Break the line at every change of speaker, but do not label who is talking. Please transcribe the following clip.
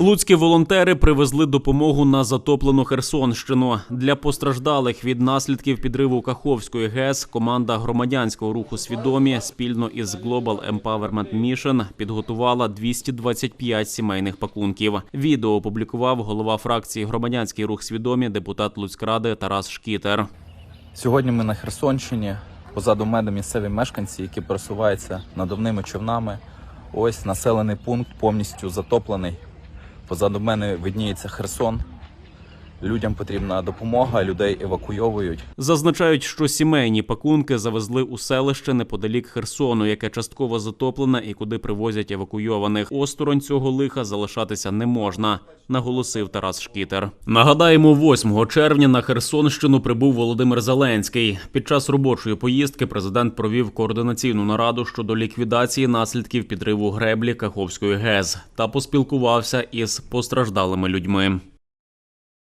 Луцькі волонтери привезли допомогу на затоплену Херсонщину. Для постраждалих від наслідків підриву Каховської ГЕС команда громадянського руху свідомі спільно із Global Empowerment Mission підготувала 225 сімейних пакунків. Відео опублікував голова фракції Громадянський рух свідомі депутат Луцькради Тарас Шкітер.
Сьогодні ми на Херсонщині. Позаду мене місцеві мешканці, які пересуваються надувними човнами. Ось населений пункт повністю затоплений. Позаду мене видніється Херсон. Людям потрібна допомога, людей евакуйовують.
Зазначають, що сімейні пакунки завезли у селище неподалік Херсону, яке частково затоплене і куди привозять евакуйованих. Осторонь цього лиха залишатися не можна, наголосив Тарас Шкітер. Нагадаємо, 8 червня на Херсонщину прибув Володимир Зеленський. Під час робочої поїздки президент провів координаційну нараду щодо ліквідації наслідків підриву греблі Каховської ГЕС та поспілкувався із постраждалими людьми.